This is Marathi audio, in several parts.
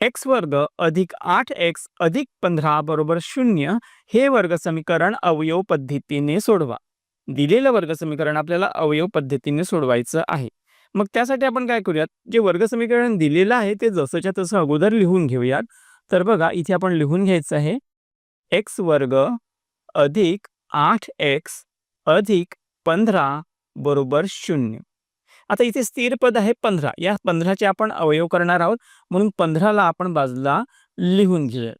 एक्स वर्ग अधिक आठ एक्स अधिक पंधरा बरोबर शून्य हे वर्ग समीकरण अवयव पद्धतीने सोडवा. दिलेलं वर्ग समीकरण आपल्याला अवयव पद्धतीने सोडवायचं आहे. मग त्यासाठी आपण काय करूयात? जे वर्ग समीकरण दिलेलं आहे ते जसंच्या तसं अगोदर लिहून घेऊयात. तर बघा इथे आपण लिहून घ्यायचं आहे. एक्स वर्ग अधिक आठ एक्स अधिक पंधरा बरोबर शून्य. आता इथे स्थिर पद आहे पंधरा. या पंधराचे आपण अवयव करणार आहोत. म्हणून पंधराला आपण बाजूला लिहून घेऊया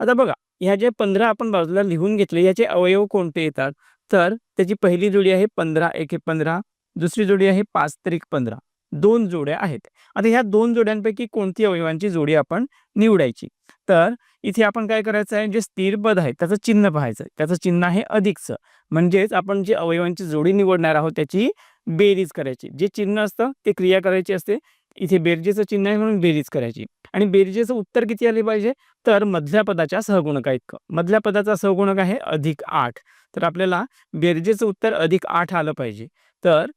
आता बघा ह्या जे पंधरा आपण बाजूला लिहून घेतले याचे अवयव कोणते येतात? तर त्याची पहिली जोडी आहे पंधरा एके पंधरा. दुसरी जोडी आहे पाच त्रिक पंधरा. दोन जोड्या आहेत. आता ह्या दोन जोड्यांपैकी कोणती अवयवांची जोडी आपण निवडायची? तर इथे आपण काय करायचं आहे जे स्थिर पद आहे त्याचं चिन्ह पाहायचं त्याचं चिन्ह आहे अधिकचं. म्हणजेच आपण जे अवयवांची जोडी निवडणार आहोत त्याची बेरीज करायची. जे चिन्ह असतं ते क्रिया करायची असते. इथे बेरजेचं चिन्ह आहे म्हणून बेरीज करायची. आणि बेरजेचं उत्तर किती आले पाहिजे? तर मधल्या पदाच्या सहगुणका इतकं. मधल्या पदाचा सहगुणक आहे अधिक आठ. तर आपल्याला बेरजेचं उत्तर अधिक आठ आलं पाहिजे. तर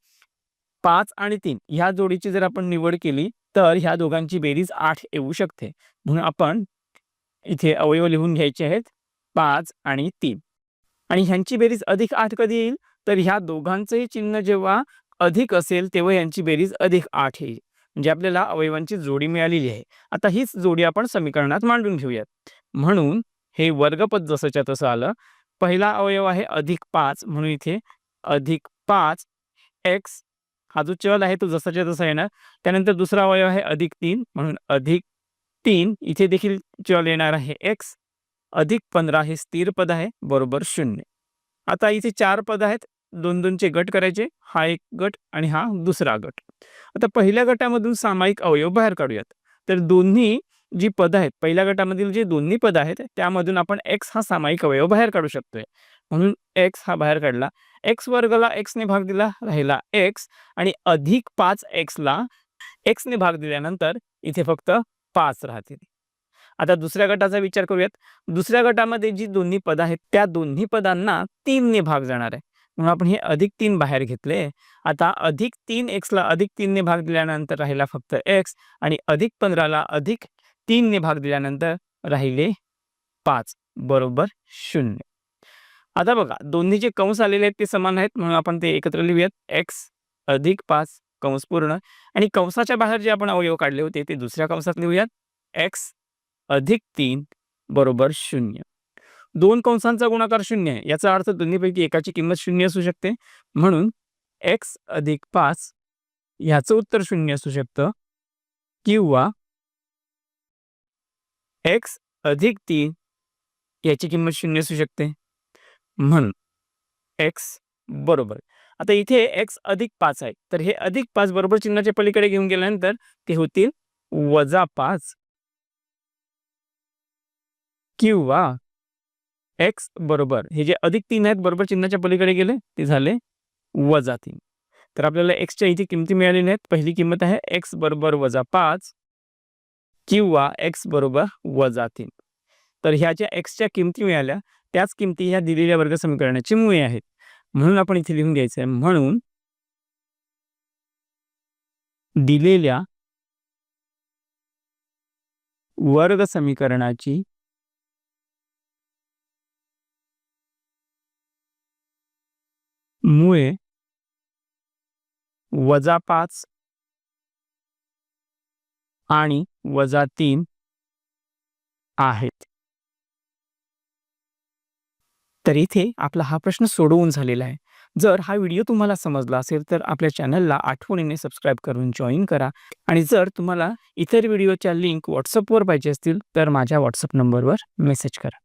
पाच आणि तीन ह्या जोडीची जर आपण निवड केली तर ह्या दोघांची बेरीज आठ येऊ शकते. म्हणून आपण इथे अवयव लिहून घ्यायचे आहेत पाच आणि तीन. आणि ह्यांची बेरीज अधिक आठ कधी येईल? तर ह्या दोघांचंही चिन्ह जेव्हा अधिक असेल तेव्हा यांची बेरीज अधिक आठ येईल. म्हणजे आपल्याला अवयवांची जोडी मिळालेली आहे. आता हीच जोडी आपण समीकरणात मांडून घेऊयात. म्हणून हे वर्गपद जसंच्या तसं आलं. पहिला अवयव आहे अधिक पाच म्हणून इथे अधिक पाच एक्स हा जो चल आहे तो जसाच्या तसा येणार. त्यानंतर दुसरा अवयव आहे अधिक तीन म्हणून अधिक तीन इथे देखील चल येणार आहे. एक्स अधिक पंधरा हे स्थिर पद आहे बरोबर शून्य. आता इथे चार पद आहेत दोन दोनचे गट करायचे हा एक गट आणि हा दुसरा गट. आता पहिल्या गटामधून सामायिक अवयव बाहेर काढूयात. तर दोन्ही जी पद आहेत पहिल्या गटामधील जे दोन्ही पद आहेत त्यामधून आपण एक्स हा सामायिक अवयव बाहेर काढू शकतोय. म्हणून एक्स हा बाहेर काढला. एक्स वर्गला एक्सने भाग दिला राहिला एक्स आणि अधिक पाच एक्सला एक्सने भाग दिल्यानंतर इथे फक्त पाच राहतील. आता दुसऱ्या गटाचा विचार करूयात. दुसऱ्या गटामध्ये जी दोन्ही पद आहेत त्या दोन्ही पदांना तीनने भाग जाणार आहे. म्हणून आपण हे अधिक तीन बाहेर घेतले. आता अधिक तीन एक्सला अधिक तीनने भाग दिल्यानंतर राहिला फक्त एक्स आणि अधिक पंधराला अधिक तीनने भाग दिल्यानंतर राहिले पाच. बरोबर शून्य. आता बघा दोन्ही जे कंस आलेले आहेत ते समान आहेत. म्हणून आपण ते एकत्र लिहूयात. एक्स अधिक पाच कंस पूर्ण. आणि कंसाच्या बाहेर जे आपण अवयव काढले होते ते दुसऱ्या कंसात लिहूयात. एक्स अधिक तीन बरोबर शून्य. दोन कंसांचा गुणाकार शून्य आहे. याचा अर्थ दोन्हीपैकी एकाची किंमत शून्य असू शकते. म्हणून एक्स अधिक पाच ह्याचं उत्तर शून्य असू शकतं. किंवा एक्स अधिक तीन याची किंमत शून्य असू शकते. म्हणून एक्स बरोबर. आता इथे एक्स अधिक पाच आहे. तर हे अधिक पाच बरोबर चिन्हाच्या पलीकडे घेऊन गेल्यानंतर ते होतील वजा पाच. किंवा एक्स बरोबर हे जे अधिक तीन आहेत बरोबर चिन्हाच्या पलीकडे गेले ते झाले वजा तीन. तर आपल्याला एक्सच्या इथे किमती मिळालेल्या आहेत पहिली किंमत आहे एक्स बरोबर वजा पाच किंवा एक्स बरोबर वजा तीन. तर ह्या ज्या एक्सच्या किमती मिळाल्या त्याच किमती ह्या दिलेल्या वर्ग समीकरणाची मुळे आहेत. म्हणून आपण इथे लिहून घ्यायचं आहे म्हणून दिलेल्या वर्ग समीकरणाची मुळे वजा पाच आणि वजा तीन आहेत. तर इथे आपला हा प्रश्न सोडवून झालेला आहे. जर हा व्हिडिओ तुम्हाला समजला असेल तर आपल्या चॅनलला आठवणीने सबस्क्राईब करून जॉईन करा. आणि जर तुम्हाला इतर व्हिडिओच्या लिंक व्हॉट्सअपवर पाहिजे असतील तर माझ्या व्हॉट्सअप नंबरवर मेसेज करा.